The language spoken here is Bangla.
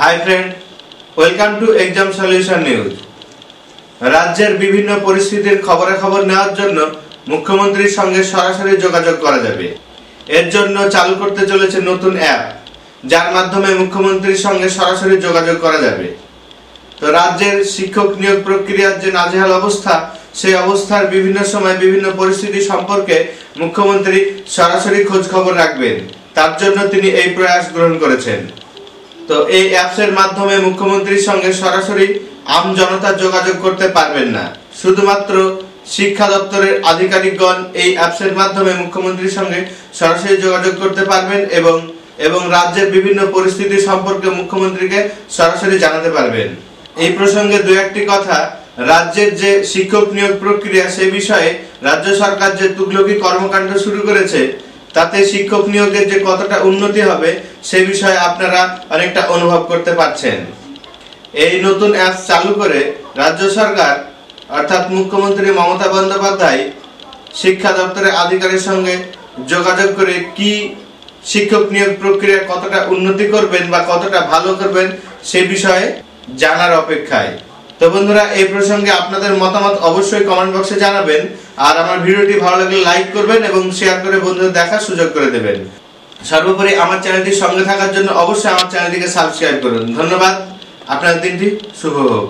Hi friend welcome to exam solution news রাজ্যের বিভিন্ন পরিস্থিতির খবরে খবর নেওয়ার জন্য মুখ্যমন্ত্রীর সঙ্গে সরাসরি যোগাযোগ করা যাবে। এর জন্য চালু করতে চলেছে নতুন অ্যাপ যার মাধ্যমে মুখ্যমন্ত্রীর সঙ্গে সরাসরি যোগাযোগ করা যাবে। তো রাজ্যের শিক্ষক নিয়োগ প্রক্রিয়ার যে নাজেহাল অবস্থা, সেই অবস্থার বিভিন্ন সময় বিভিন্ন পরিস্থিতি সম্পর্কে মুখ্যমন্ত্রী সরাসরি খোঁজ খবর রাখবেন। তার জন্য তিনি এই প্রয়াস গ্রহণ করেছেন। তো এই অ্যাপসের মাধ্যমে মুখ্যমন্ত্রীর সঙ্গে সরাসরি আম জনতা যোগাযোগ করতে পারবেন না। শুধুমাত্র শিক্ষা দপ্তরের আধিকারিকগণ এই অ্যাপসের মাধ্যমে মুখ্যমন্ত্রীর সঙ্গে সরাসরি যোগাযোগ করতে পারবেন এবং এবং রাজ্যের বিভিন্ন পরিস্থিতি সম্পর্কে মুখ্যমন্ত্রীকে সরাসরি জানাতে পারবেন। এই প্রসঙ্গে দু একটি কথা, রাজ্যের যে শিক্ষক নিয়োগ প্রক্রিয়া সে বিষয়ে রাজ্য সরকার যে তুগলকি কর্মকাণ্ড শুরু করেছে তাতে শিক্ষক নিয়োগের যে কতটা উন্নতি হবে, সে বিষয়ে আপনারা অনেকটা অনুভব করতে পারছেন। এই নতুন অ্যাপ চালু করে রাজ্য সরকার, অর্থাৎ মুখ্যমন্ত্রী মমতা বন্দ্যোপাধ্যায় শিক্ষা দপ্তরের আধিকারের সঙ্গে যোগাযোগ করে কি শিক্ষক নিয়োগ প্রক্রিয়া কতটা উন্নতি করবেন বা কতটা ভালো করবেন, সে বিষয়ে জানার অপেক্ষায়। তো বন্ধুরা, এই প্রসঙ্গে আপনাদের মতামত অবশ্যই কমেন্ট বক্সে জানাবেন। আর আমার ভিডিওটি ভালো লাগলে লাইক করবেন এবং শেয়ার করে বন্ধুদের দেখার সুযোগ করে দেবেন। সর্বোপরি আমার চ্যানেলটির সঙ্গে থাকার জন্য অবশ্যই আমার চ্যানেলটিকে সাবস্ক্রাইব করুন। ধন্যবাদ। আপনার দিনটি শুভ হোক।